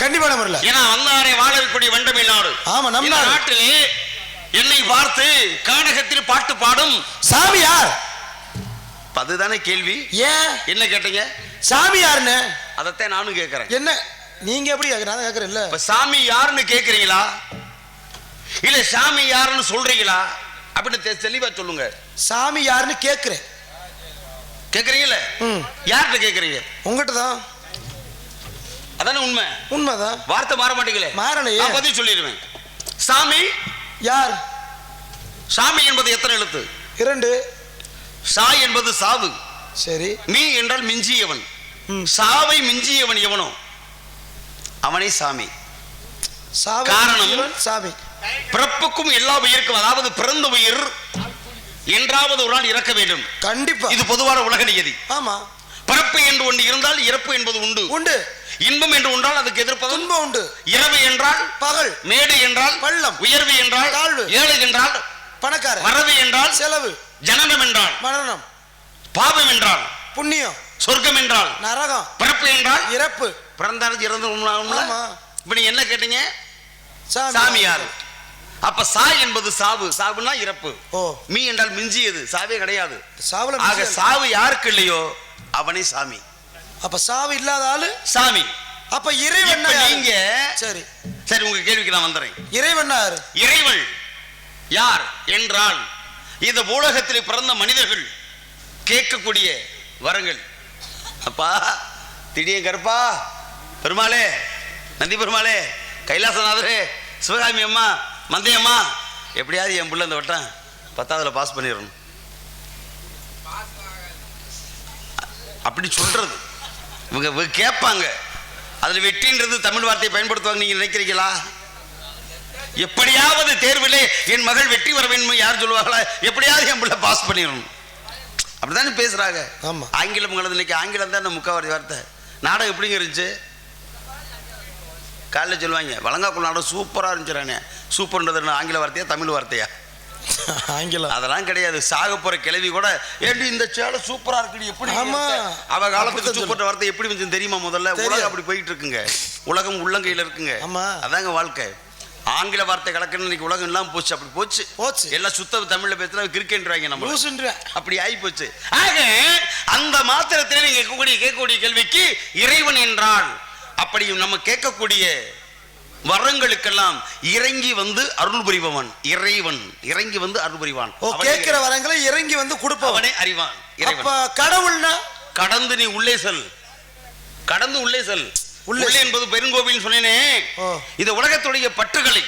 கண்டிப்பான முறையில் ஏன்னா வந்தாரை வாழ வைக்கக்கூடிய வண்டமை நாடு. ஆமா, நம் இந்த நாடு. நாட்டிலே என்னை பார்த்து கானகத்தில் பாட்டு பாடும். சாமி யார்? அதுதானே கேள்வி. ஏன்? என்ன கேட்டீங்க? சாமி யாருன்னு? அதைத்தான் நானும் கேட்கிறேன். என்ன? நீங்க எப்படி நான் கேக்குறேன் இல்ல இப்ப சாமி யாருன்னு கேக்குறீங்களா இல்ல சாமி யாருன்னு சொல்றீங்களா? அப்படின்னு தெளிவா சொல்லுங்க. சாமி யாருன்னு கேக்குறேன் கேக்குறீங்கல்ல ம். யார்கிட்ட கேக்குறீங்க உங்ககிட்ட தான். அதானே உண்மை? உண்மைதான் வார்த்தை மாற மாட்டீங்களே. மாறலையே. நான் பதில் சொல்லிடுவேன். சாமி? யார்? சாமி என்பது எத்தனை எழுத்து? இரண்டு. சா என்பது சாவு. சரி. மீ என்றால் மிஞ்சியவன். சாவை மிஞ்சியவன் எவனோ? அவனே சாமி. காரணம்? சாமி. பிறப்புக்கும் எல்லா உயிருக்கும் அதாவது பிறந்த உயிர் என்றாவது ஒரு நாள் இறக்க வேண்டும். கண்டிப்பா. இது பொதுவான உலக நியதி. ஆமா. பிறப்பு என்று ஒன்று இருந்தால் இறப்பு என்பது உண்டு. உண்டு. இன்பம் என்று ஒன்றால் அதுக்கு எதிர்ப்பதும் துன்பம் உண்டு. இரவு என்றால் பகல். மேடு என்றால் பள்ளம். உயர்வு என்றால் தாழ்வு. ஏழை என்றால் பணக்காரன். வரவு என்றால் செலவு. ஜனனம் என்றால் மரணம். பாவம் என்றால் புண்ணியம். சொர்க்கம் என்றால் நரகம். பிறப்பு என்றால் இறப்பு. பிறந்தாலும் இறந்து. இப்ப நீங்க என்ன கேட்டீங்க? சாமி சாமியார். அப்ப சா என்பது சாவு. சாவுனா இறப்பு. ஓ. மீ என்றால் மிஞ்சியது. சாவே கிடையாது. சாவு யாருக்கு இல்லையோ அவனே சாமி. அப்ப சாவு இல்லாத ஆளு? சாமி. அப்ப இறைவன்? நீங்க சரி. சரி உங்க கேள்விக்கு நான் வந்துறேன். இறைவன் இறைவன். யார் என்றால் இந்த பூலகத்தில் பிறந்த மனிதர்கள். கேட்கக்கூடிய வரங்கள். அப்பா திடீர் கருப்பா. பெருமாளே நந்தி பெருமாளே கைலாசநாதரே சிவகாமி அம்மா மந்தையம்மா எப்படியாவது என் புள்ள இந்த வட்டம் பத்தாவதுல பாஸ் பண்ணிடணும். அப்படி சொல்றது. இவங்க கேட்பாங்க. அதுல வெற்றின்றது தமிழ் வார்த்தையை பயன்படுத்துவாங்க நீங்க நினைக்கிறீங்களா? எப்படியாவது தேர்விலே என் மகள் வெற்றி வர வேண்டும் யார் சொல்லுவாங்களா? எப்படியாவது என் பிள்ளை பாஸ் பண்ணிடணும். அப்படிதானே பேசுறாங்க. ஆமா. ஆங்கிலம் கலந்து இன்னைக்கு ஆங்கிலம் தான் முக்காவாரி வார்த்தை. நாடகம் எப்படிங்க இருந்துச்சு? காலைல சொல்லுவாங்க வழங்காக்குள் நாடகம் சூப்பரா இருந்துச்சுறானே சூப்பர்ன்றது ஆங்கில வார்த்தையா தமிழ் வார்த்தையா? ஆங்கிலம். அதெல்லாம் கிடையாது. சாக போற கிழவி கூட ஏண்டி இந்த சேலை சூப்பரா இருக்குடி எப்படி ஆமா. அவ காலத்துக்கு சூப்பர் வார்த்தை எப்படி வந்து தெரியுமா முதல்ல. உலகம் அப்படி போயிட்டு இருக்குங்க உலகம் உள்ளங்கையில இருக்குங்க. ஆமா. அதாங்க வாழ்க்கை. ஆங்கில வார்த்தை கலக்கணும் இன்னைக்கு உலகம் எல்லாம் போச்சு. அப்படி போச்சு. போச்சு. எல்லாம் சுத்த தமிழ்ல பேசினா கிரிக்கெட்றாங்க நம்ம அப்படி ஆகி போச்சு ஆக அந்த மாத்திரத்திலே நீங்க கேட்கக்கூடிய கேட்கக்கூடிய கேள்விக்கு இறைவன் என்றால் அப்படி நம்ம கேட்கக்கூடிய வரங்களுக்கெல்லாம் இறங்கி வந்து அருள் புரிபவன் இறைவன். இறங்கி வந்து அருள் புரிவான். கேட்கிற வரங்களை இறங்கி வந்து கொடுப்பவன். அறிவான் கடவுள்னா? கடந்து நீ உள்ளே செல். கடந்து உள்ளே செல். உள்ளே என்பது பெருங்கோவில் சொன்னேனே. ஓ. இந்த உலகத்துடைய பற்றுகளை.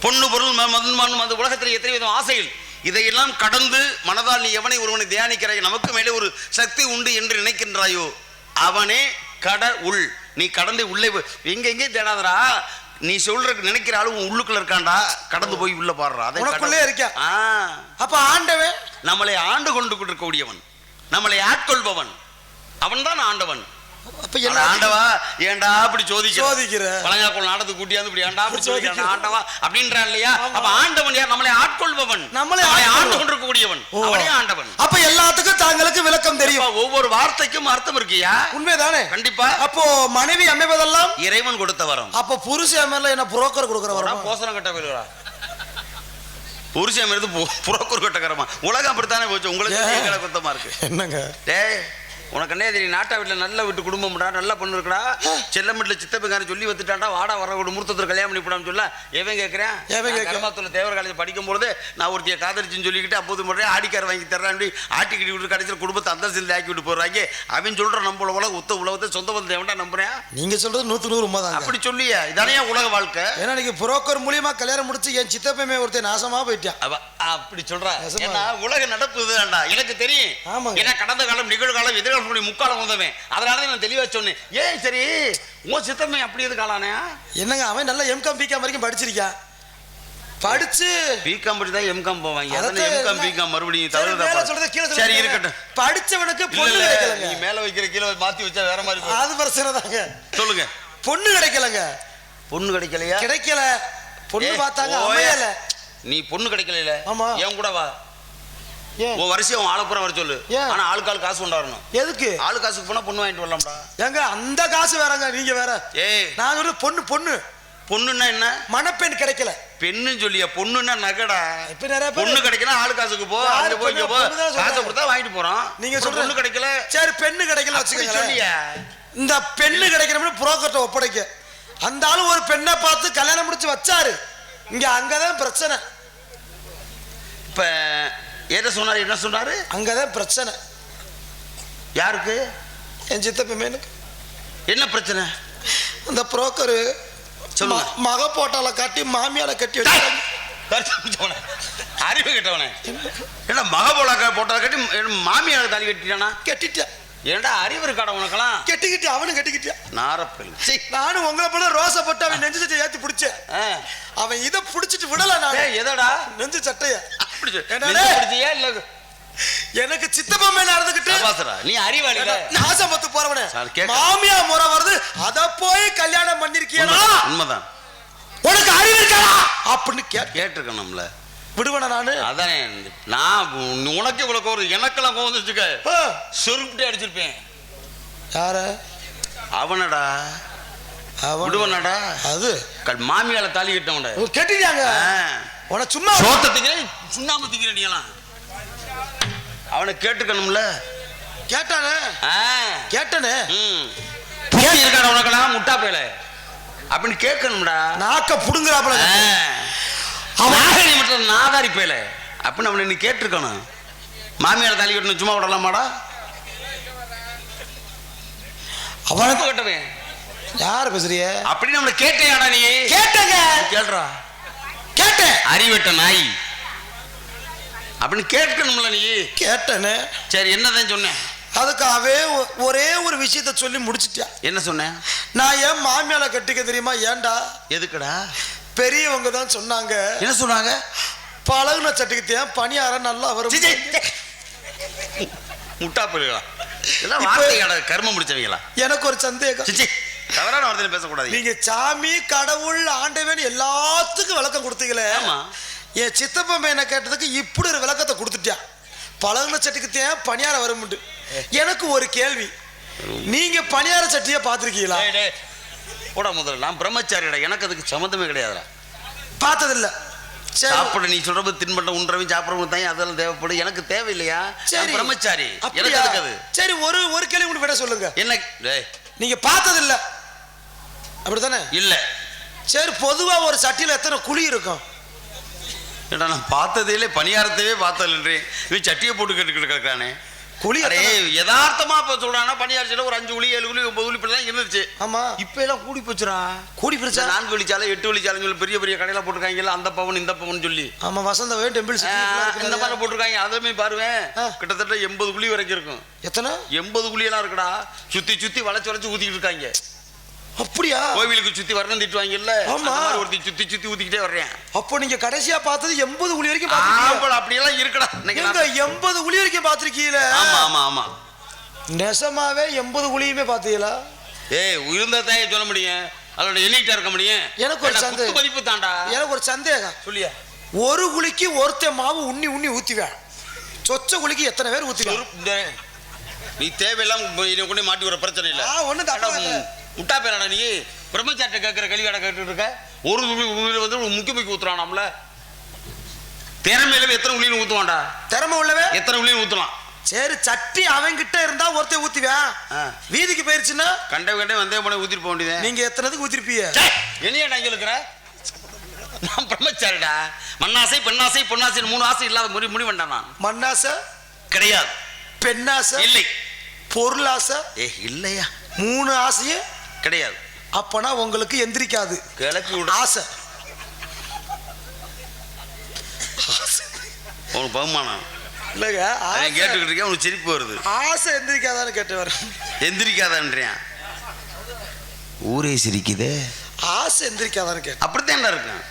பொண்ணு பொருள் மதன் அந்த உலகத்தில் எத்தனை விதம் ஆசைகள். இதையெல்லாம் கடந்து மனதால் நீ எவனை ஒருவனை தியானிக்கிறாய்? நமக்கு மேலே ஒரு சக்தி உண்டு என்று நினைக்கின்றாயோ? அவனே கட உள் நீ கடந்து உள்ளே எங்க எங்கே தேடாதடா? நீ சொல்ற நினைக்கிற ஆளு உன் உள்ளுக்குள்ள இருக்கான்டா. கடந்து போய் உள்ள பாடுறா. அதை உனக்குள்ளே இருக்கான். ஆ. அப்ப ஆண்டவன்? நம்மளை ஆண்டு கொண்டு இருக்கக்கூடியவன் நம்மளை ஆட்கொள்பவன். அவன்தான் ஆண்டவன். அப்ப அட என்ன ஆண்டவா ஏன்டா அப்படி சோதிக்கிற? சோதிக்கிற. பழங்காக்குள் கூட்டியாந்து இப்படி ஏன்டா அப்படி சோதிக்கிற. சோதிக்கிற? ஆண்டவா அப்படின்றான் இல்லையா? ஆமா. அப்ப ஆண்டவன் யார்? நம்மளை ஆட்கொள்பவன். நம்மளை ஆண்டு ஆட்கொள்பவன். கொண்டிருக்கக்கூடியவன். ஓ. அவனே ஆண்டவன். அப்ப எல்லாத்துக்கும் தாங்களுக்கு விளக்கம் தெரியும். ஒவ்வொரு வார்த்தைக்கும் அர்த்தம் இருக்கியா? உண்மைதானே? கண்டிப்பா. அப்போ மனைவி அமைவதெல்லாம்? இறைவன் கொடுத்த வரம். அப்ப புருஷன் மேல என்ன புரோக்கர் கொடுக்குற வரம்? போசனம் கட்ட போயிடுவா. புருஷன் இருந்து புறக்கூர் கட்டக்கரமா உலகம் அப்படித்தானே போச்சு. உங்களுக்கு குத்தமா இருக்கு. என்னங்க? டேய் உனக்கு என்ன தெரியும் நாட்டா வீட்டில் நல்ல வீட்டு குடும்பம்டா நல்ல பொண்ணு இருக்குடா. செல்ல வீட்டில் சித்தப்பங்காரன் சொல்லி வந்துட்டான்டா வாடா வர ஒரு முகூர்த்தத்தில் கல்யாணம் பண்ணி போடான்னு சொல்ல. எவன் கேட்குறேன் எவன் கேட்கறான்? கர்மாத்துல தேவர் காலேஜ் படிக்கும்போது நான் ஒருத்திய காதலிச்சுன்னு சொல்லிக்கிட்டு அப்போது முறை ஆடிக்கார வாங்கி தர்றான் ஆட்டிக்கிட்டு விட்டு கடைசியில் குடும்பத்தை அந்தஸ்தில் ஆக்கி விட்டு போடுறாங்க அவன் சொல்ற நம்ம உலகம் உத்த உலகத்தை சொந்த பந்தத்தை எவன்டா நம்புறேன்? நீங்க சொல்றது நூத்து நூறு உண்மைதாங்க. அப்படி சொல்லியா இதானே உலக வாழ்க்கை? ஏன்னா நீங்க புரோக்கர் மூலியமா கல்யாணம் முடிச்சு என் சித்தப்பமே ஒருத்தன் நாசமா போயிட்டான். அப்படி நெசமா. ஏன்னா உலக நடப்பு இதுதான்டா. எனக்கு தெரியும். ஆமாங்க. ஏன்னா கடந்த காலம் நிகழ்காலம் எதிர்காலம் முக்காலம் வந்தவன் அதனால தான் நான் தெளிவா சொன்னேன். ஏன் சரி? உன் சித்தமே அப்படி எது காலானே என்னங்க அவன் நல்லா எம்காம் பிகாம் வரைக்கும் படிச்சிருக்கான் படிச்சு பிகாம் படி தான் எம்காம் போவாங்க அதனால அதான் எம்காம்? பிகாம் மறுபடியும் தவறு சொல்றது கீழே சரி இருக்கட்டும். படிச்சவனுக்கு பொண்ணு கிடைக்கலங்க. நீ மேல வைக்கிற கீழே மாத்தி வச்சா வேற மாதிரி. அது பிரச்சனை தாங்க. சொல்லுங்க. பொண்ணு கிடைக்கலங்க. பொண்ணு கிடைக்கலையா? கிடைக்கல. பொண்ணு பார்த்தாங்க. அமையல. நீ பொண்ணு கிடைக்கல ஆமா. என் கூட வா? உன் வரிசையை உன் ஆளுப்புறம் வர சொல்லு? ஆனா ஆளுக்கு ஆள் காசு கொண்டாடணும் எதுக்கு? ஆளு காசுக்கு போனா பொண்ணு வாங்கிட்டு வரலாம்டா. ஏங்க அந்த காசு வேறங்க நீங்க வேற. ஏய். நான் சொல்றது பொண்ணு பொண்ணு. பொண்ணுன்னா என்ன? மணப்பெண் கிடைக்கல. பெண்ணுன்னு சொல்லியா? பொண்ணுன்னா நகடா. இப்ப நிறைய பொண்ணு கிடைக்கல ஆளு காசுக்கு போ அங்க போய் இங்க போ. பொண்ணு காசை. கொடுத்தா வாங்கிட்டு போறோம். நீங்க சொல்ற பொண்ணு கிடைக்கல? சரி பெண்ணு கிடைக்கல வச்சுக்கோங்க சொல்லியா? இந்த பெண்ணு கிடைக்கிறோம்னு புரோக்கர்ட்ட ஒப்படைக்க. அந்த ஆளு ஒரு பெண்ணை பார்த்து கல்யாணம் முடிச்சு வச்சாரு. இங்க அங்கதான் பிரச்சனை. இப்ப எதை சொன்னாரு? என்ன சொன்னாரு? அங்கதான் பிரச்சனை. யாருக்கு? என் சித்தப்ப மேனுக்கு என்ன பிரச்சனை? அந்த புரோக்கரு சொல்லுங்க. மக போட்டால காட்டி மாமியால கட்டி. அறிவு கெட்டவனே. என்ன? மகபோலா போட்டா கட்டி என் மாமியார் தாலி கட்டிட்டானா? கட்டிட்டேன். ஏன்டா அறிவு இருக்காடா உனக்கெல்லாம்? கெட்டிக்கிட்டு அவனும் கட்டிக்கிட்டான் நாரப்பல். நானும் உங்களை போல ரோசை போட்டு அவன் நெஞ்சு சட்டையை ஏத்தி பிடிச்சேன். அவன் இதை பிடிச்சிட்டு விடல நான். எதடா? நெஞ்சு சட்டைய. பிடிச்சியா இல்ல? எனக்கு சித்தப்பா மேல நடந்துகிட்டு நீ அறிவாளில. நாசமத்து போறவனே. சார், கேக்க- மாமியா முறை வருது. அத போய் கல்யாணம் பண்ணிருக்கியனா உண்மைதான், உனக்கு அறிவு இருக்காடா? அப்படின்னு கேட்ட கேட்டிருக்கேன் நம்மள. விடுவன நானு? அதானே நான் உனக்கு இவ்வளவு கோவம் எனக்கெல்லாம் கோவம் வச்சுக்க. ஆ, சொருப்பிட்டு அடிச்சிருப்பேன். யார? அவனடா. அவன் விடுவனடா. அது. க- மாமியால தாலி கட்டவன்டா உன் கெட்டிட்டாங்க உன சும்மா சோத்தத்துக்கு சுண்ணாம திங்கிற நீலாம் அவனை கேட்டுக்கணும்ல. கேட்டானே. கேட்டனே. புத்தி இருக்காடா உனக்கெல்லாம் முட்டா பேல அப்படின்னு கேட்கணும்டா. நாக்க புடுங்குறாப்புல. நாகரி மட்டும் நாதாரி பேல அப்படின்னு அவனை நீ கேட்டிருக்கணும். மாமியார் தாலி கட்டணும் சும்மா விடலாமாடா? அவனுக்கு தப்பு கட்டவன் யார பேசுறிய? அப்படின்னு நம்மளை கேட்டேயாடா நீ? கேட்டங்க. கேள்றா. கேட்டேன். அறிவட்ட நாய். அப்படின்னு கேட்கணும்ல நீ. கேட்டனே. சரி என்னதான் சொன்னேன் அதுக்காகவே ஒரே ஒரு விஷயத்த சொல்லி முடிச்சிட்டேன் என்ன சொன்னேன் நான் ஏன் மாமியால கட்டிக்க தெரியுமா? ஏன்டா? எதுக்குடா? பெரியவங்க தான் சொன்னாங்க. என்ன சொன்னாங்க? பழகுன சட்டுக்கிட்டேன் பணியாரம் நல்லா வரும். முட்டா போயிடலாம் இதெல்லாம் கர்மம் முடிச்சவங்களா? எனக்கு ஒரு சந்தேகம். தவறான வார்த்தையில பேசக்கூடாது. நீங்க சாமி கடவுள் ஆண்டவன் எல்லாத்துக்கும் விளக்கம் கொடுத்தீங்களே. ஆமா. என் சித்தப்பா மேன கேட்டதுக்கு இப்படி ஒரு விளக்கத்தை கொடுத்துட்டான் பழகுன சட்டுக்குத்தேன் பணியாரம் வரும்ண்டு. எனக்கு ஒரு கேள்வி. நீங்க பணியார சட்டியை பார்த்துருக்கீங்களா. போடா முதல்ல. நான் பிரம்மச்சாரிடா. எனக்கு அதுக்கு சம்மந்தமே கிடையாதுடா. பார்த்ததில்ல. சாப்பிட நீ சொல்றது தின்பண்டம் உண்றவன் சாப்பிட்றவங்க தான் அதெல்லாம் தேவைப்படும்? எனக்கு தேவையில்லையா? சரி. பிரம்மச்சாரி. எனக்கு அப்படியா? எதுக்கு அது? சரி ஒரு ஒரு கேள்வி கூட விட சொல்லுங்க. என்ன? நீங்க பார்த்ததில்ல. அப்படித்தானே? இல்ல. சரி பொதுவா ஒரு சட்டியில எத்தனை குழி இருக்கும்? ஏடா நான் பார்த்ததே இல்லை. பணியாரத்தவே பார்த்ததில்லைன்றேன். இவன் சட்டியை போட்டு கேட்டுக்கிட்டு கிடக்கானே குழி எத்தனை- யதார்த்தமா இப்ப சொல்றானா பணியாரச்சில ஒரு அஞ்சு உளி ஏழு உளி ஒன்பது இப்படி தான் இருந்துச்சு. ஆமா. இப்ப எல்லாம் கூடி போச்சுடா. கூடி பிரிச்சா நான்கு வழிச்சாலை எட்டு வழிச்சாலைன்னு சொல்லி பெரிய பெரிய கடையில போட்டிருக்காங்கல்ல அந்த பவன் இந்த பவன் சொல்லி. ஆமா வசந்த டெம்பிள் இந்த மாதிரி போட்டிருக்காங்க. அதுமே பாருவேன். கிட்டத்தட்ட எண்பது குழி வரைக்கும் இருக்கும். எத்தனை? எண்பது குழியெல்லாம் இருக்குடா. சுத்தி சுத்தி வளைச்சு வளைச்சு ஊத்திக்கிட்டு இருக்காங்க. அப்படியா? கோவிலுக்கு சுத்தி வரணும் திட்டுவாங்கல்ல? ஆமா. ஒருத்தி சுத்தி சுத்தி ஊத்திக்கிட்டே வர்றேன். அப்போ நீங்க கடைசியா பார்த்தது எண்பது குழி வரைக்கும் பார்த்திருக்கீங்க. ஆம்பளை அப்படியெல்லாம் இருக்குடா. நான்- எண்பது குழி வரைக்கும் பார்த்திருக்கீங்களே? ஆமா ஆமா ஆமா. நெசமாவே எண்பது குழியுமே பார்த்தீங்களா? ஏய் உயிருந்தா தான் சொல்ல முடியும். அதோட எண்ணிக்கிட்டா இருக்க முடியும். எனக்கு ஒரு சந்தேகம். மதிப்பு தாண்டா எனக்கு ஒரு சந்தேகம். சொல்லியா. ஒரு குழிக்கு ஒருத்தன் மாவு உண்ணி உண்ணி ஊத்திவேன். சொச்ச குழிக்கு எத்தனை பேர் ஊத்திவேன்? நீ தேவையில்லாம என்னை கொண்டு மாட்டி வர பிரச்சனை இல்ல. ஏண்டா, இல்ல. முட்டா பேராடா நீ. பிரம்மச்சாட்டை கேட்கிற கல்வியாட கேட்டுட்டு இருக்க. ஒரு துளி உளியில வந்து ஒரு முக்கி முக்கி ஊத்துறான் நம்மள திறமையில எத்தனை உளின்னு ஊத்துவான்டா. திறமை உள்ளவே? எத்தனை உளின்னு ஊத்தலாம். சரி சட்டி அவன்கிட்ட இருந்தா ஒருத்தன் ஊத்திவேன் ஆ. வீதிக்கு போயிருச்சுன்னா? கண்ட கண்டே வந்தே போன ஊத்திட்டு போக வேண்டியது நீங்க எத்தனைதுக்கு ஊத்திருப்பீங்க? என்னையா இங்க இருக்கிற நான் பிரம்மச்சாரிடா. மண்ணாசை பெண்ணாசை பொன்னாசை மூணு ஆசை இல்லாத முடி முடி வேண்டாம் நான். மண்ணாசை? கிடையாது. பெண்ணாசை? இல்லை. பொருளாசை? ஏ இல்லையா. மூணு ஆசையும் கிடையாது. அப்பனா உங்களுக்கு எந்திரிக்காது. கிளப்பி ஆசை. உனக்கு பகுமானம் இல்லைங்க கேட்டுக்கிட்டு இருக்கேன் உனக்கு சிரிப்பு வருது. ஆசை எந்திரிக்காதான்னு கேட்டு வரேன். எந்திரிக்காதன்றியான் ஊரே சிரிக்குதே. ஆசை எந்திரிக்காதான்னு கேட்டேன். அப்படித்தான் இருக்கும்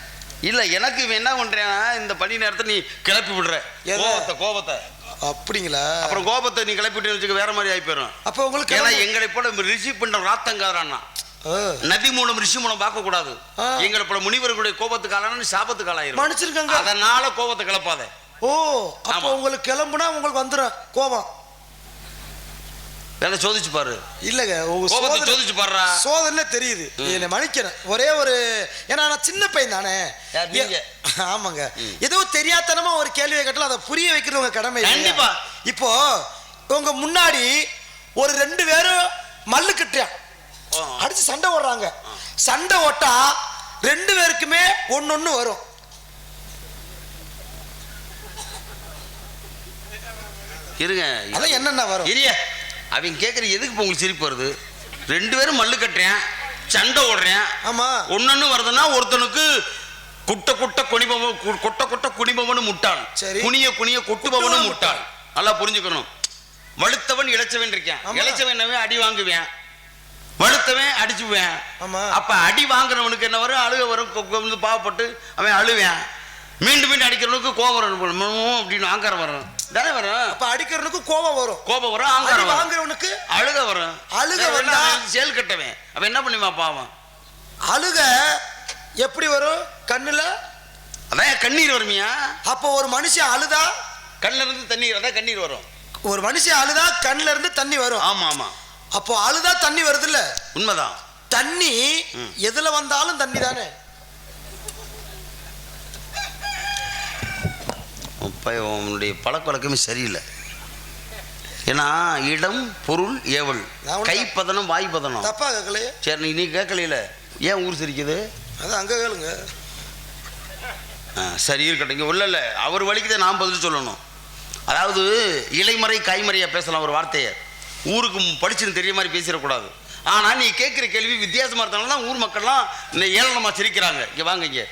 இல்ல எனக்கு என்ன பண்றேன்னா இந்த பணி நேரத்தை நீ கிளப்பி விடுற? கோபத்தை கோபத்தை அப்படிங்களா? அப்புறம் கோபத்தை நீ கிளப்பி விட்டு வச்சுக்க வேற மாதிரி ஆகி போயிடும் அப்ப உங்களுக்கு ஏன்னா எங்களை போல ரிஷி பண்ற ராத்தங்காரன்னா. நதி மூலம் ரிஷி மூலம் பார்க்க கூடாது. எங்களை போல முனிவர்களுடைய கோபத்துக்கு ஆளான சாபத்துக்கு ஆளாயிரும். மன்னிச்சிருக்கங்க அதனால கோபத்தை கிளப்பாத. ஓ அப்போ. உங்களுக்கு கிளம்புனா உங்களுக்கு வந்துடும் கோபம். வேலை சோதிச்சு பாரு. இல்லைங்க உங்க கோபத்தை சோதனை சோதிச்சு பாருடா. சோதனை தெரியுது. என்னை மன்னிக்கணும். ஒரே ஒரு ஏன்னா நான் சின்ன பையன் தானே. ஆமாங்க. ஏதோ தெரியாதனமா ஒரு கேள்வியை கேட்டாலும் அதை புரிய வைக்கிறது உங்க கடமை? கண்டிப்பா. இப்போ உங்க முன்னாடி ஒரு ரெண்டு பேரும் மல்லு கட்டியா. அடிச்சு சண்டை ஓடுறாங்க சண்டை ஓட்டா ரெண்டு பேருக்குமே ஒன்னொன்னு வரும். இருங்க. அதான் என்னென்ன வரும்? இரிய அவங்க கேட்குற எதுக்கு இப்போ உங்களுக்கு சிரிப்பு வருது? ரெண்டு பேரும் மல்லு கட்டுறேன் சண்டை ஓடுறேன். ஆமா. ஒன்னொன்னு வருதுன்னா ஒருத்தனுக்கு குட்ட குட்ட குனிபவன் கொட்ட கொட்ட குனிபவனு முட்டாள். சரி. குனிய குனிய கொட்டுபவனு கொட்டுபவன் முட்டாள். நல்லா புரிஞ்சுக்கணும். வலுத்தவன் இளைச்சவன் இருக்கேன் என்னவே? அடி வாங்குவேன். வலுத்தவன் அடிச்சுவேன். அப்ப அடி வாங்குறவனுக்கு என்ன வரும்? அழுக வரும். பாவப்பட்டு அவன் அழுவேன். மீண்டும் மீண்டும் அடிக்கிறவனுக்கு கோபம் அப்படின்னு ஆங்காரம் வரும். தானே வரும்? அப்ப அடிக்கிறவனுக்கு கோபம் வரும். கோபம் வரும் அடி வாங்குறவனுக்கு அழுக வரும். அழுக வந்தா- செயல் கட்டவன். அவன் என்ன பண்ணுவான் பாவம்? அழுக எப்படி வரும்? கண்ணுல? அதான் கண்ணீர் வருமியா அப்போ ஒரு மனுஷன் அழுதா? கண்ணுல இருந்து தண்ணீர் அதான் கண்ணீர் வரும். ஒரு மனுஷன் அழுதா கண்ணுல இருந்து தண்ணி வரும். ஆமா ஆமா. அப்போ அழுதா தண்ணி வருது இல்ல உண்மைதான். தண்ணி. எதுல வந்தாலும் தண்ணி தானே உன்னுடைய பழக்க வழக்கமே சரியில்லை. ஏன்னா இடம் பொருள் ஏவல். கைப்பதனம் வாய்ப்பதனம் தப்பா கேட்கலையே. சரி நீ கேட்கலையில ஏன் ஊர் சிரிக்குது? அது அங்க கேளுங்க. சரி இருக்கட்டும் இங்கே உள்ள இல்லை. அவர் வழிக்கு தான் நான் பதில் சொல்லணும். அதாவது இலைமறை காய்மறையா பேசலாம் ஒரு வார்த்தையை. ஊருக்கு படிச்சுன்னு தெரிய மாதிரி பேசிடக்கூடாது. ஆனால் நீ கேட்குற கேள்வி வித்தியாசமாக இருந்தாலும் தான் ஊர் மக்கள்லாம் ஏளனமாக சிரிக்கிறாங்க. இங்கே வாங்க இங்கே.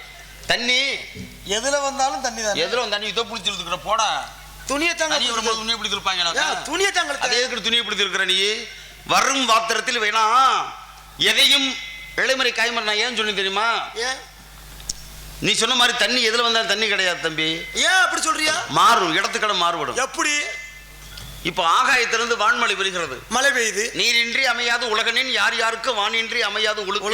தண்ணி. எதுல வந்தாலும் தண்ணி தானே. எதில் வந்து தண்ணி இதோ பிடிச்சி இழுத்துக்கிற போடா. துணியை தாங்க தண்ணி வரும்போது துணியை பிடிச்சி இருப்பாங்க ஏன், துணியை தாங்க அதே எதுக்கு துணியை பிடிச்சி இருக்கிற நீ? வரும் பாத்திரத்தில் வேணா. எதையும் இலைமறை காய்மறை நான் ஏன் சொன்னேன் தெரியுமா? நீ சொன்ன மாதிரி தண்ணி எதில் வந்தாலும் தண்ணி கிடையாது தம்பி. ஏன் அப்படி சொல்றியா? மாறும் இடத்துக்கடம் மாறுபடும். எப்படி? இப்போ ஆகாயத்திலிருந்து வான்மழை பெறுகிறது மழை பெய்யுது. நீரின்றி அமையாது உலகனின் யார் யாருக்கு வானின்றி அமையாது உழுக்கு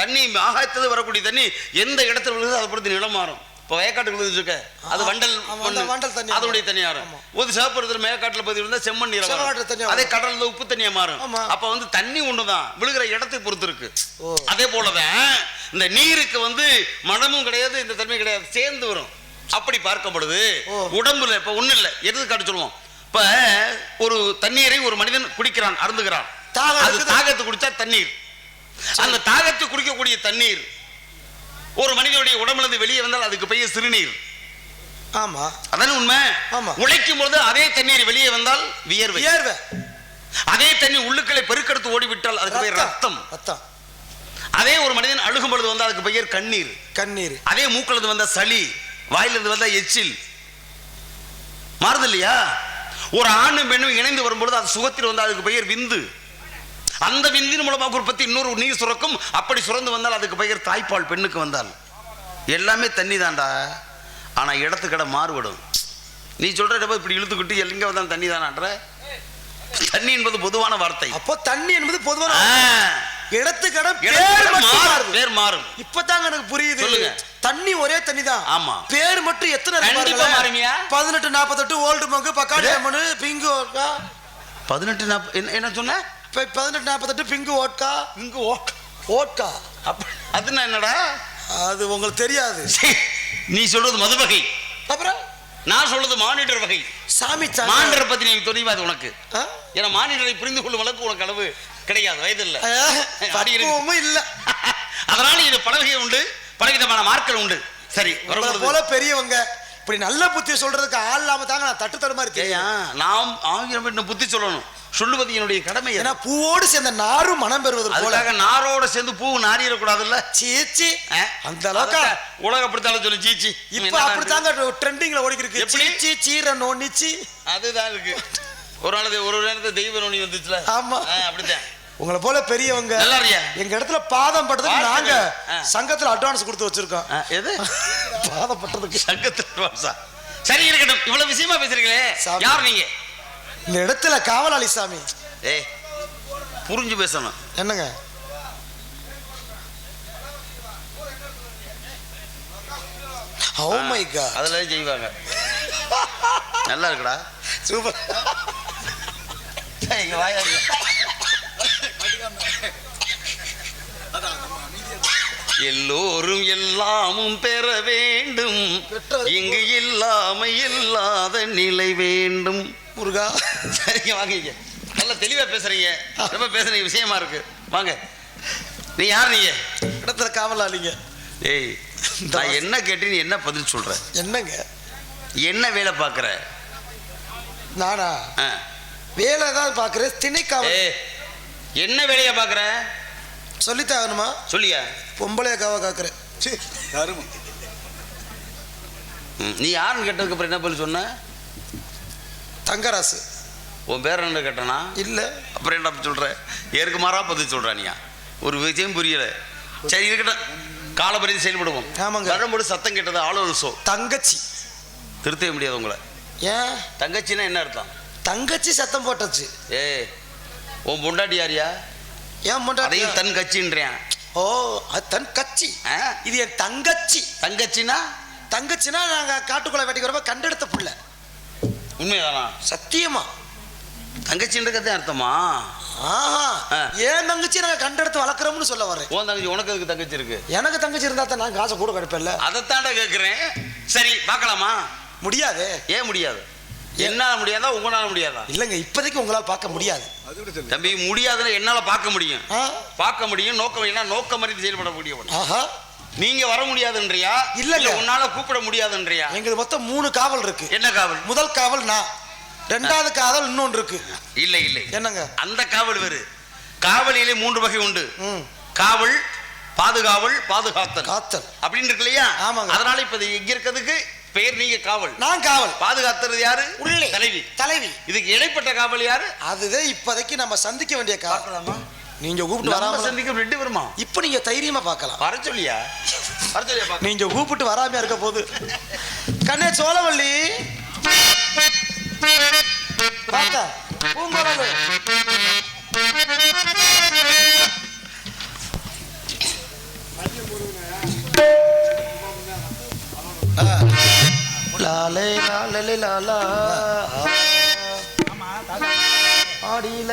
தண்ணி ஆகாயத்திலிருந்து வரக்கூடிய தண்ணி எந்த இடத்துல விழுது அதை பொறுத்து நிலம் மாறும். இப்போ வயக்காட்டுக்கு விழுந்துருக்க அது வண்டல் வண்டல் தண்ணி அதனுடைய ஆமா. ஒரு சிவப்பு இடத்துல மேற்காட்டில் பதிவு இருந்தால் செம்மண். வரும். அதே கடல்ல உப்பு தண்ணியா மாறும். அப்ப வந்து தண்ணி ஒண்ணுதான். விழுகிற இடத்தை பொறுத்து இருக்கு. அதே போலதான் இந்த நீருக்கு வந்து மனமும் கிடையாது இந்த தன்மை கிடையாது. சேர்ந்து வரும். அப்படி பார்க்கப்படுது. உடம்புல இப்ப ஒண்ணு இல்ல. எடுத்துக்காட்டு சொல்லுவோம்? இப்ப ஒரு தண்ணீரை ஒரு மனிதன் குடிக்கிறான் அருந்துகிறான். அது. தாகத்தை குடிச்சா தண்ணீர். அந்த தாகத்தை குடிக்கக்கூடிய தண்ணீர் ஒரு மனிதனுடைய உடம்புல இருந்து வெளியே வந்தால் அதுக்கு பெயர் சிறுநீர். ஆமா. அதானே உண்மை? ஆமா. உழைக்கும் பொழுது அதே தண்ணீர் வெளியே வந்தால் வியர்வை. வியர்வை. அதே தண்ணி உள்ளுக்களை பெருக்கெடுத்து ஓடிவிட்டால் அதுக்கு பெயர் ரத்தம். ரத்தம். அதே ஒரு மனிதன் அழுகும் பொழுது வந்தால் அதுக்கு பெயர் கண்ணீர். கண்ணீர். அதே மூக்கிலிருந்து வந்த சளி வாயிலிருந்து வந்த எச்சில். மாறுது இல்லையா? ஒரு ஆணும் பெண்ணும் இணைந்து வரும்பொழுது அது சுகத்தில் வந்தால் அதுக்கு பெயர் விந்து. அந்த விந்தின் மூலமாக உற்பத்தி இன்னொரு நீர் சுரக்கும். அப்படி சுரந்து வந்தால் அதுக்கு பெயர் தாய்ப்பால் பெண்ணுக்கு வந்தால். எல்லாமே தண்ணி தான்டா. ஆனா இடத்துக்கடை மாறுபடும். நீ சொல்ற இடப்ப இப்படி இழுத்துக்கிட்டு எங்க வந்தாலும் தண்ணி தானான்ற? தண்ணி என்பது பொதுவான வார்த்தை. அப்போ தண்ணி என்பது பொதுவான இடத்துக்கடை மாறும். பேர் மாறும். இப்பதாங்க எனக்கு புரியுது. சொல்லுங்க. தண்ணி ஒரே தண்ணி தான். ஆமா. பேர் மட்டும் எத்தனை. மாறுமியா? பதினெட்டு நாற்பத்தெட்டு ஓல்டு மங்கு பக்காடி பிங்கு பதினெட்டு என்ன என்ன சொன்ன? ப- பதினெட்டு நாற்பத்தெட்டு பிங்கு ஓட்கா? இங்கு ஓட்ட ஓட்கா? அப்ப அதுன்னா என்னடா? அது உங்களுக்கு தெரியாது. நீ சொல்றது மது வகை அப்புறம்? நான் சொல்றது மானிடர் வகை. சாமி. மானிடர் பத்தி நீங்க தெரியாது உனக்கு? ஏன்னா மானிடரை புரிந்து கொள்ளும் அளவுக்கு உனக்கு அளவு கிடையாது வயது இல்ல. பக்குவமும் இல்ல. அதனால இது பலவகை உண்டு பலவிதமான மார்க்கள் உண்டு. சரி போல பெரியவங்க இப்படி நல்ல புத்தி சொல்றதுக்கு ஆள் இல்லாம தாங்க நான் தட்டு தடுமா இருக்கேன் நாம் பேர் புத்தி சொல்லணும்? சொல்லுவது என்னுடைய கடமை. ஏன்னா பூவோடு சேர்ந்த நாரும் மனம் பெறுவது போல. நாரோட சேர்ந்து பூ நாரிடக்கூடாதுல்ல சீச்சி? அந்த அளவுக்கு? உலக அப்படித்தாலும் சொல்லு சீச்சி இப்ப அப்படித்தாங்க ட்ரெண்டிங்ல ஓடி இருக்கு? சீச்சி சீர நோனிச்சி அதுதான் இருக்கு. ஒரு நாள் ஒரு நேரத்துல தெய்வ நோனி வந்துச்சுல? ஆமா. அப்படித்தான். உங்களை போல பெரியவங்க? எங்க இடத்துல பாதம் பட்டதுக்கு நாங்க. சங்கத்துல அட்வான்ஸ் கொடுத்து வச்சிருக்கோம். எது? பாதம் பட்டதுக்கு. சங்கத்தில் வாசா. சரி இருக்கட்டும். இவ்வளவு விஷயமா பேசுறீங்களே. யார் நீங்க? இந்த இடத்துல காவலாளி சாமி. ஏய் புரிஞ்சு பேசணும். என்னங்க? God. அதுல செய்வாங்க நல்லா இருக்குடா. சூப்பர் வாயா. எல்லோரும் எல்லாமும் பெற வேண்டும். இங்கு இல்லாம இல்லாத நிலை வேண்டும். முருகா. சரிங்க வாங்க இங்க நல்லா தெளிவா பேசுறீங்க. ரொம்ப பேசுறீங்க விஷயமா இருக்கு. வாங்க. நீ யார் நீங்க? இடத்துல காவலாளிங்க. ஏய் நான் என்ன கேட்டு நீ என்ன பதில் சொல்ற? என்னங்க? என்ன வேலை பார்க்குற? நானா? வேலை தான் பார்க்குறேன் திணைக்காவல். என்ன வேலையை பார்க்குற? சொல்லித்தாகணுமா? சொல்லியா? பொம்பளைய காவ காக்குறேன். ம், நீ யாருன்னு கேட்டதுக்கு அப்புறம் என்ன பதில் சொன்ன? தங்கராசு. உன் பேர் என்ன கேட்டனா? இல்லை. அப்புறம் என்ன சொல்ற? ஏற்கு மாறா பதில் சொல்ற நீயா? ஒரு விஷயம் புரியல. சரி இருக்கட்டும் காலப்பரிதி செயல்படுவோம். ஆமாங்க. வரும்போது சத்தம் கேட்டது? ஆளொரு சோ தங்கச்சி. திருத்தவே முடியாது உங்களை. ஏன்? தங்கச்சின்னா என்ன அர்த்தம்? தங்கச்சி சத்தம் போட்டுச்சு. ஏ உன் பொண்டாட்டி யாரியா? ஏன் முன்னாடி அதையும் தன் கட்சின்றேன். ஓ அது தன் கட்சி? இது என் தங்கச்சி. தங்கச்சின்னா தங்கச்சினா நாங்க காட்டுக்குள்ள வெட்டிக்கு வரப்ப கண்டெடுத்த புள்ள. உண்மைதானா? சத்தியமா. தங்கச்சின்றதே அர்த்தமா? ஆஹா ஆ. ஏன் தங்கச்சி நாங்க கண்டெடுத்து வளர்க்குறோம்னு சொல்ல வரேன் உன் தங்கச்சி உனக்கு எதுக்கு தங்கச்சி இருக்கு? எனக்கு தங்கச்சி இருந்தா தான் நான் காசை கூட கிடைப்பேன்ல. அதைத்தாண்ட கேட்குறேன் சரி பார்க்கலாமா? முடியாது. ஏன் முடியாது? என்னால முடியாதா உங்களால முடியாதா? இல்லைங்க இப்போதைக்கு உங்களால் பார்க்க முடியாது. தம்பி முடியாதுன்னு என்னால பார்க்க முடியும்? பார்க்க முடியும் நோக்கம் என்ன நோக்கம் அறிந்து செயல்பட முடியும் ஆஹா. நீங்க வர முடியாதுன்றியா? இல்லங்க. இல்ல உன்னால கூப்பிட முடியாதுன்றியா? எங்களுக்கு மொத்தம் மூணு காவல் இருக்கு. என்ன காவல்? முதல் காவல் நான். ரெண்டாவது காவல் இன்னொன்று இருக்கு. இல்லை இல்லை. என்னங்க? அந்த காவல் வேறு. காவலிலே மூன்று வகை உண்டு. காவல் பாதுகாவல் பாதுகாத்தல். காத்தல். அப்படின்னு இருக்கு இல்லையா? ஆமாங்க. அதனால இப்ப இது எங்க இருக்கிறதுக்கு பெயர் நீங்க காவல். நான் காவல். பாதுகாத்துறது யாரு? உள்ளே. தலைவி. தலைவி. இதுக்கு இடைப்பட்ட காவல் யாரு? அதுதான் இப்போதைக்கு நம்ம சந்திக்க வேண்டிய காவல். நீங்க கூப்பிட்டு வராம சந்திக்க ரெண்டு வருமா இப்போ நீங்க தைரியமா பார்க்கலாம். வர சொல்லியா? வர சொல்லியா நீங்க கூப்பிட்டு வராம இருக்க போது. கண்ணே சோழவள்ளி. பார்த்தா? பூங்குழலு லாலே லாலே லாலா ஆடியில.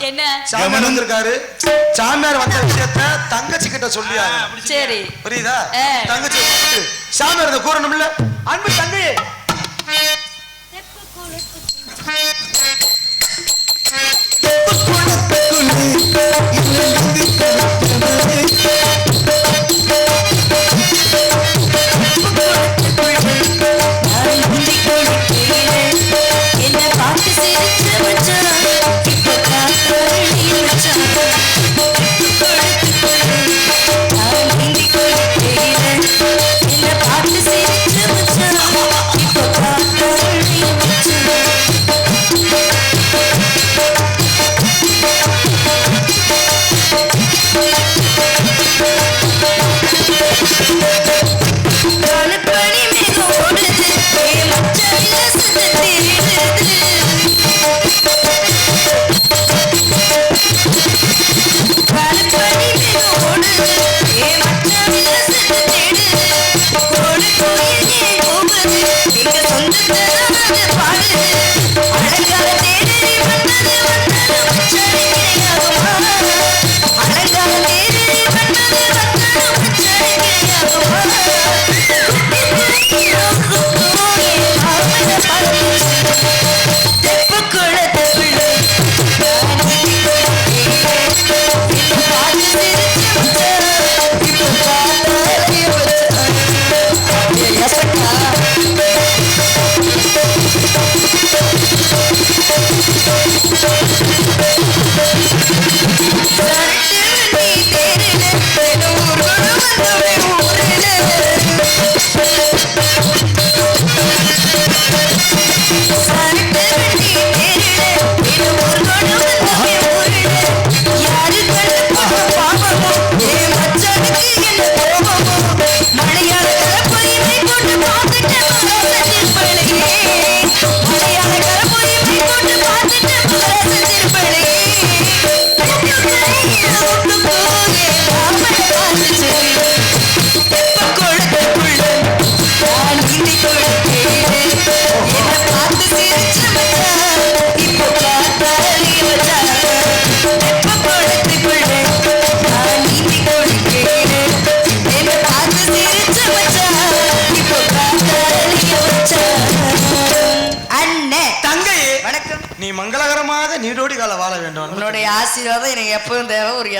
என்ன? சாமியார் வந்திருக்காரு? சாமியார் வந்த விஷயத்த தங்கச்சி கிட்ட சொல்லியா? சரி. புரியுதா. தங்கச்சி சாமியார் இதை கூறணும்ல? அன்பு தங்கை!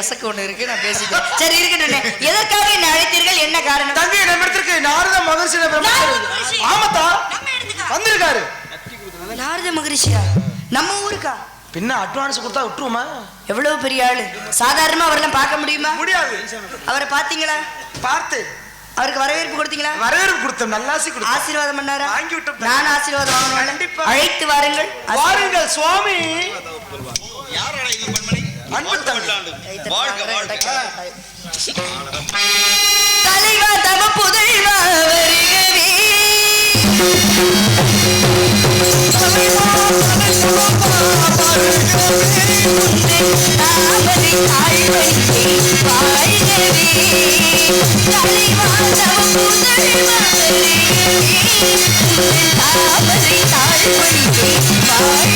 எசக்கு ஒண்ணு இருக்கு நான் பேசிட்டேன் சரி இருக்கட்டும் எதற்காக என்ன அழைத்தீர்கள்? என்ன காரணம்? தங்கை நம்ம இடத்திற்கு நாரத மகர்ஷி. ஆமாத்தா? வந்திருக்காரு. நாரத மகரிஷியா? நம்ம ஊருக்கா? பின்ன அட்வான்ஸ் கொடுத்தா விட்டுருமா எவ்வளவு பெரிய ஆளு? சாதாரணமா அவரெல்லாம் பார்க்க முடியுமா? முடியாது. அவரை பாத்தீங்களா பார்த்து. அவருக்கு வரவேற்பு கொடுத்தீங்களா? வரவேற்பு கொடுத்தோம் நல்லாசி கொடுத்தோம் ஆசீர்வாதம் பண்ணாரா? வாங்கி விட்டோம். நான் ஆசீர்வாதம் வாங்கணும் கண்டிப்பா. அழைத்து வாருங்கள். வாருங்கள் சுவாமி. யாரடா இது பெண்மணி அன்பு தங்கை வாழ்க வாழ்க. தலைவா தவ புதல்வா வருகவே. தாமரை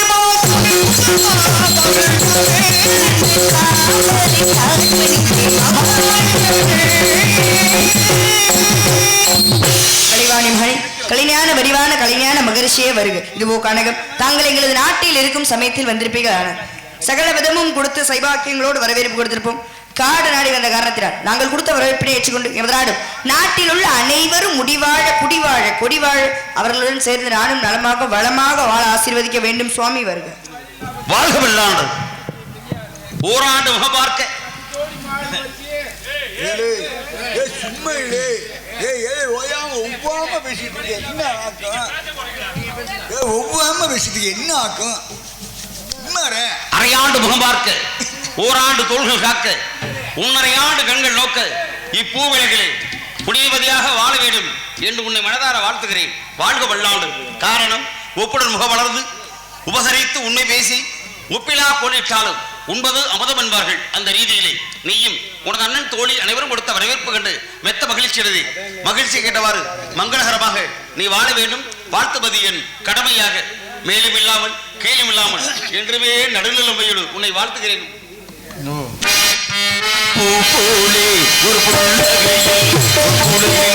தாழ்வழியே கலைஞான வடிவான கலைஞான மகரிஷியே வருக. இதுவோ கனகம் தாங்கள் எங்களது நாட்டில் இருக்கும் சமயத்தில் வந்திருப்பீர்கள் சகல விதமும் கொடுத்து சைபாக்கியங்களோடு வரவேற்பு கொடுத்திருப்போம். காடு நாடி வந்த காரணத்தினால் நாங்கள் கொடுத்த வரவேற்பினை ஏற்றுக்கொண்டு எமது நாட்டில் உள்ள அனைவரும் முடிவாழ குடிவாழ கொடிவாழ அவர்களுடன் சேர்ந்து நானும் நலமாக வளமாக வாழ ஆசீர்வதிக்க வேண்டும் சுவாமி வருக. வாழ்க வெள்ளாண்டு ஓராண்டு முகம் பார்க்க. சும்மா இல்லே. ஓயாம ஒவ்வாம பேசிட்டு இருக்க, என்ன ஆக்கம்? ஏ, ஒவ்வாம பேசிட்டு என்ன ஆக்கம்? அரையாண்டு முகம் பார்க்க. ஓராண்டு தோள்கள் காக்க. உன்னரையாண்டு கண்கள் நோக்க. இப்பூவிலைகளே புனிதவதியாக வாழ வேண்டும் என்று உன்னை மனதார வாழ்த்துகிறேன். வாழ்க வல்லாண்டு. காரணம் ஒப்புடன் முகம் வளர்ந்து உபசரித்து உண்மை பேசி ஒப்பிலா கோலிட்டாலும் உண்பது அமுதம் என்பார்கள் அந்த ரீதியிலே. நீயும் உனது அண்ணன் தோழி அனைவரும் கொடுத்த வரவேற்பு கண்டு மெத்த மகிழ்ச்சியது மகிழ்ச்சி கேட்டவாறு மங்களகரமாக நீ வாழ வேண்டும். வாழ்த்துவது என் கடமையாக. மேலும் இல்லாமல் கீழும் இல்லாமல் என்றுமே நடுநிலைமையோடு உன்னை வாழ்த்துகிறேன். பூ போலே ஒரு புன்னகையில் உலகினை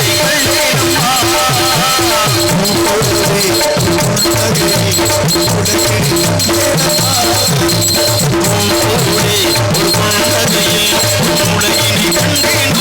கண்டேன்